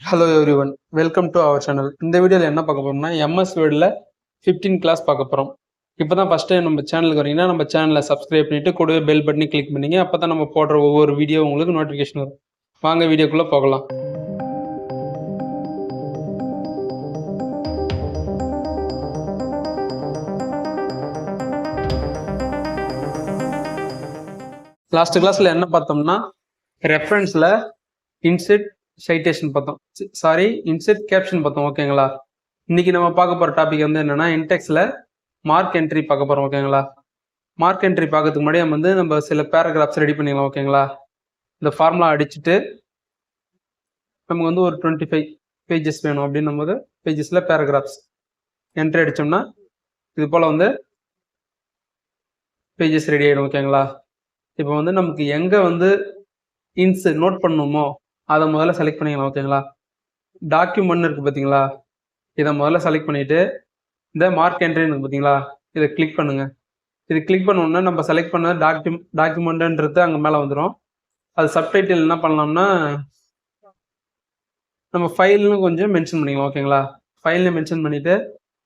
Hello everyone welcome to our channel இந்த வீடியோவில் என்ன பார்க்க போகிறோம்னா எம்எஸ் வேர்டில் ஃபிஃப்டீன் கிளாஸ் பார்க்க போகிறோம் இப்போ தான் ஃபஸ்ட் டைம் நம்ம சேனலுக்கு வரீங்கன்னா நம்ம சேனலை சப்ஸ்கிரைப் பண்ணிட்டு கூடவே பெல் பட்டனி கிளிக் பண்ணிங்க அப்போ தான் நம்ம போடுற ஒவ்வொரு வீடியோ உங்களுக்கு நோட்டிஃபிகேஷன் வரும். வாங்க வீடியோக்குள்ளே போகலாம். லாஸ்ட் கிளாஸில் என்ன பார்த்தோம்னா ரெஃபரன்ஸில் இன்செட் சைட்டேஷன் பார்த்தோம். சாரி இன்செட் கேப்ஷன் பார்த்தோம் ஓகேங்களா இன்னைக்கு நம்ம பார்க்க போகிற டாபிக் வந்து என்னென்னா இன்டெக்ஸில் மார்க் என்ட்ரி பார்க்க போகிறோம் ஓகேங்களா மார்க் என்ட்ரி பார்க்கறதுக்கு முன்னாடி நம்ம வந்து நம்ம சில பேராகிராஃப்ஸ் ரெடி பண்ணிக்கலாம் ஓகேங்களா இந்த ஃபார்முலா அடிச்சுட்டு நமக்கு வந்து ஒரு டுவெண்ட்டி ஃபைவ் பேஜஸ் வேணும் அப்படின்னும் போது பேஜஸில் பேராகிராஃப்ஸ் என்ட்ரி அடித்தோம்னா இது போல் வந்து பேஜஸ் ரெடி ஆகிடும் ஓகேங்களா இப்போ வந்து நமக்கு எங்கே வந்து இன்ஸ் நோட் பண்ணணுமோ அதை முதல்ல செலக்ட் பண்ணிக்கலாம் ஓகேங்களா டாக்குமெண்ட் இருக்குது பார்த்தீங்களா இதை முதல்ல செலக்ட் பண்ணிவிட்டு இந்த மார்க் என்ட்ரின்னு இருக்குது பார்த்தீங்களா இதை கிளிக் பண்ணுங்கள் இது கிளிக் பண்ணோன்னா நம்ம செலக்ட் பண்ண டாக்யூ டாக்குமெண்ட்டுன்றது அங்கே மேலே வந்துடும் அது சப்டைட்டில் என்ன பண்ணலாம்னா நம்ம ஃபைல்னு கொஞ்சம் மென்ஷன் பண்ணிக்கலாம் ஓகேங்களா ஃபைலில் மென்ஷன் பண்ணிவிட்டு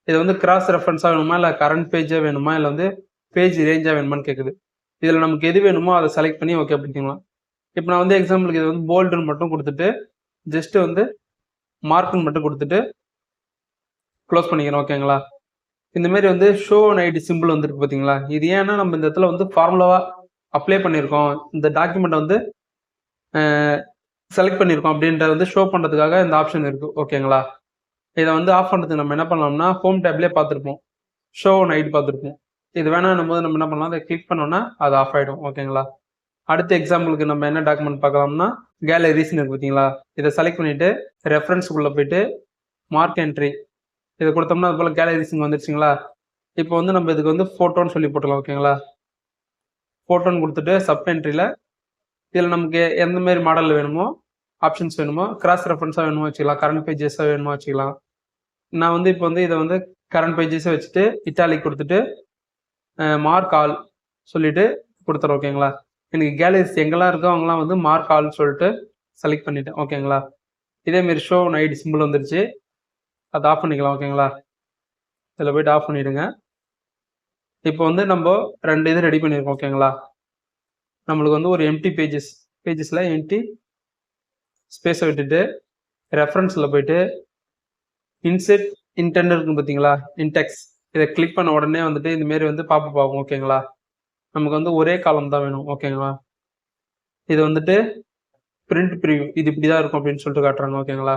இது வந்து கிராஸ் ரெஃபரன்ஸாக வேணுமா? இல்லை கரண்ட் பேஜாக வேணுமா? இல்லை வந்து பேஜ் ரேஞ்சாக வேணுமான்னு கேட்குது இதில் நமக்கு எது வேணுமோ அதை செலக்ட் பண்ணி ஓகே பண்ணிக்கலாம் இப்போ நான் வந்து எக்ஸாம்பிளுக்கு இது வந்து போல்டுன்னு மட்டும் கொடுத்துட்டு ஜஸ்ட் வந்து மார்க்குன்னு மட்டும் கொடுத்துட்டு க்ளோஸ் பண்ணிக்கிறேன் ஓகேங்களா இந்த மாதிரி வந்து ஷோ ஐடி சிம்பிள் வந்துருக்கு பார்த்தீங்களா இது ஏன்னா நம்ம இந்த இடத்துல வந்து ஃபார்முலாவாக அப்ளை பண்ணியிருக்கோம். இந்த டாக்குமெண்ட்டை வந்து செலக்ட் பண்ணியிருக்கோம் அப்படின்றத வந்து ஷோ பண்ணுறதுக்காக இந்த ஆப்ஷன் இருக்குது ஓகேங்களா இதை வந்து ஆஃப் பண்ணுறதுக்கு நம்ம என்ன பண்ணலாம்னா ஹோம் டேப்லேயே பார்த்துருப்போம். ஷோ ஐடி பார்த்துருப்போம். இது வேணாம் போது நம்ம என்ன பண்ணலாம் அதை கிளிக் பண்ணோம்னா அது ஆஃப் ஆகிடும் ஓகேங்களா அடுத்த எக்ஸாம்பிளுக்கு நம்ம என்ன டாக்குமெண்ட் பார்க்கலாம்னா கேலரிஸ்னு இருக்கு பார்த்தீங்களா? இதை செலக்ட் பண்ணிட்டு ரெஃபரன்ஸுக்குள்ளே போயிட்டு மார்க் என்ட்ரி இதை கொடுத்தோம்னா அது போல் கேலரிஸ் இங்கே வந்துருச்சுங்களா? இப்போ வந்து நம்ம இதுக்கு வந்து ஃபோட்டோன்னு சொல்லி போட்டுக்கலாம் ஓகேங்களா? ஃபோட்டோன்னு கொடுத்துட்டு சப் என்ட்ரியில் இதில் நமக்கு எந்த மாதிரி மாடலில் வேணுமோ ஆப்ஷன்ஸ் வேணுமோ கிராஸ் ரெஃபரன்ஸாக வேணுமோ வச்சுக்கலாம் கரண்ட் பேஜஸாக வேணுமோ வச்சுக்கலாம். நான் வந்து இப்போ வந்து இதை வந்து கரண்ட் பேஜஸை வச்சுட்டு இட்டாலிக் கொடுத்துட்டு மார்க் ஆல் சொல்லிட்டு கொடுத்துறேன் ஓகேங்களா? எனக்கு கேலரிஸ் எங்கெல்லாம் இருக்கோ அவங்களாம் வந்து மார்க் ஆல்னு சொல்லிட்டு செலக்ட் பண்ணிட்டேன். ஓகேங்களா இதேமாரி ஷோ நைட் சிம்பிள் வந்துருச்சு. அதை ஆஃப் பண்ணிக்கலாம். ஓகேங்களா இதில் போய்ட்டு ஆஃப் பண்ணிவிடுங்க இப்போ வந்து நம்ம ரெண்டு இது ரெடி பண்ணியிருக்கோம். ஓகேங்களா நம்மளுக்கு வந்து ஒரு எம்டி பேஜஸ் பேஜஸில் எம்டி ஸ்பேஸை விட்டுட்டு ரெஃபரன்ஸில் போயிட்டு இன்செட் இன்டென்ட் இருக்குன்னு பார்த்தீங்களா இன்டெக்ஸ் இதை கிளிக் பண்ண உடனே வந்துட்டு இந்தமாரி வந்து பாப்பப் பார்ப்போம் ஓகேங்களா நமக்கு வந்து ஒரே காலம் தான் வேணும். ஓகேங்களா இது வந்துட்டு பிரிண்ட் ப்ரிவியூ இது இப்படி தான் இருக்கும் அப்படின்னு சொல்லிட்டு காட்டுறாங்க. ஓகேங்களா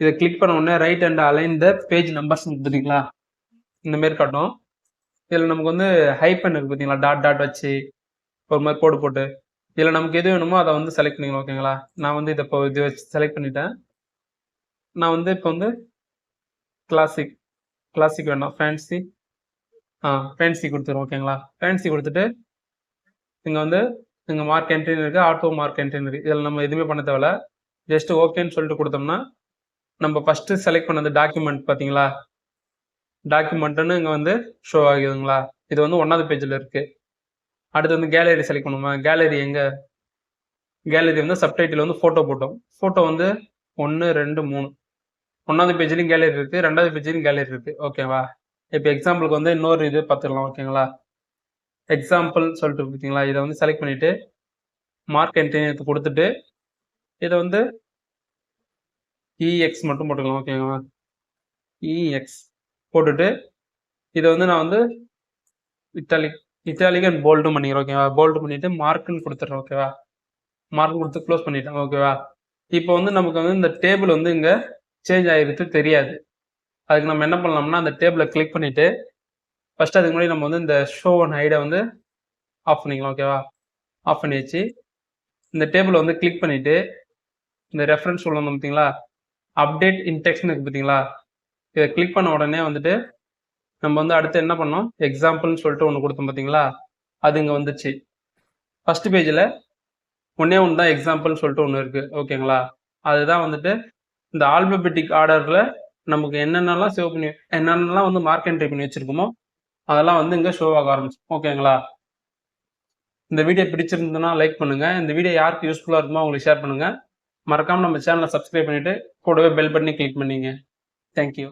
இதை கிளிக் பண்ண உடனே right and align the page numbers பார்த்தீங்களா இந்த மாதிரி காட்டும். இதில் நமக்கு வந்து ஹைப்பன் இருக்குது பார்த்தீங்களா டாட் டாட் வச்சு ஒரு மாதிரி கோடு போட்டு. இதில் நமக்கு எது வேணுமோ அதை வந்து செலக்ட் பண்ணிக்கலாம். ஓகேங்களா நான் வந்து இதை இப்போ இது வச்சு செலக்ட் பண்ணிட்டேன். நான் வந்து இப்போ வந்து கிளாசிக் கிளாசிக் வேணாம் ஃபேன்சி ஆ ஃபேன்சி கொடுத்துருவோம் ஓகேங்களா ஃபேன்சி கொடுத்துட்டு இங்கே வந்து இங்கே மார்க் என்ட்ரின் இருக்குது ஆட்டோ மார்க் என்ட்ரின் இருக்குது இதில் நம்ம எதுவுமே பண்ண தேவையில்ல. ஜஸ்ட் ஓகேன்னு சொல்லிட்டு கொடுத்தோம்னா நம்ம ஃபஸ்ட்டு செலக்ட் பண்ணது டாக்குமெண்ட் பார்த்தீங்களா டாக்குமெண்ட்டுன்னு இங்கே வந்து ஷோ ஆகுதுங்களா? இது வந்து ஒன்றாவது பேஜில் இருக்குது அடுத்து வந்து கேலரி செலக்ட் பண்ணுமா கேலரி எங்கே? கேலரி வந்து சப்டைட்டில் வந்து ஃபோட்டோ போட்டோம். ஃபோட்டோ வந்து ஒன்று ரெண்டு மூணு. ஒன்றாவது பேஜ்லேயும் கேலரி இருக்குது ரெண்டாவது பேஜ்லேயும் கேலரி இருக்குது ஓகேவா இப்போ எக்ஸாம்பிளுக்கு வந்து இன்னொரு இது பார்த்துக்கலாம் ஓகேங்களா எக்ஸாம்பிள் சொல்லிட்டு பார்த்தீங்களா இதை வந்து செலக்ட் பண்ணிவிட்டு மார்க் என்ட்ரி கொடுத்துட்டு இதை வந்து இஎக்ஸ் மட்டும் போட்டுக்கலாம் ஓகேங்களா இஎக்ஸ் போட்டுட்டு இதை வந்து நான் வந்து இட்டாலிக் இட்டாலிக் அண்ட் போல்டும் பண்ணிக்கிறேன் ஓகேவா போல்டு பண்ணிவிட்டு மார்க்குன்னு கொடுத்துட்றேன் ஓகேவா மார்க் கொடுத்து க்ளோஸ் பண்ணிட்டேன் ஓகேவா இப்போ வந்து நமக்கு வந்து இந்த டேபிள் வந்து இங்கே சேஞ்ச் ஆகிருக்கு தெரியாது. அதுக்கு நம்ம என்ன பண்ணலாம்னா அந்த டேபிளை கிளிக் பண்ணிவிட்டு ஃபஸ்ட் அதுக்கு முன்னாடி நம்ம வந்து இந்த ஷோ ஒன் ஹைடை வந்து ஆஃப் பண்ணிக்கலாம் ஓகேவா ஆஃப் பண்ணி வச்சு இந்த டேபிளை வந்து கிளிக் பண்ணிவிட்டு இந்த ரெஃபரன்ஸ் சொல்லணும் பார்த்தீங்களா அப்டேட் இன்டெக்ஷன் இருக்குது பார்த்தீங்களா இதை கிளிக் பண்ண உடனே வந்துட்டு நம்ம வந்து அடுத்து என்ன பண்ணோம்? எக்ஸாம்பிள்னு சொல்லிட்டு ஒன்று கொடுத்தோம் பார்த்தீங்களா அது இங்கே வந்துச்சு. ஃபர்ஸ்ட் பேஜில் ஒன்றே ஒன்று தான் எக்ஸாம்பிள்னு சொல்லிட்டு ஒன்று இருக்குது ஓகேங்களா அதுதான் வந்துட்டு இந்த ஆல்பபெட்டிக் ஆர்டரில் நமக்கு என்னென்னலாம் சேவ் பண்ணி என்னென்னலாம் வந்து மார்க் என்ட்ரி பண்ணி வச்சுருக்கோமோ அதெல்லாம் வந்து இங்கே ஷோ ஆக ஓகேங்களா இந்த வீடியோ பிடிச்சிருந்ததுன்னா லைக் பண்ணுங்கள் இந்த வீடியோ யாருக்கு யூஸ்ஃபுல்லாக இருக்குமோ அவங்களுக்கு ஷேர் பண்ணுங்கள் மறக்காமல் நம்ம சேனலை சப்ஸ்கிரைப் பண்ணிவிட்டு கூடவே பெல் பண்ணி கிளிக் பண்ணிங்க. தேங்க்யூ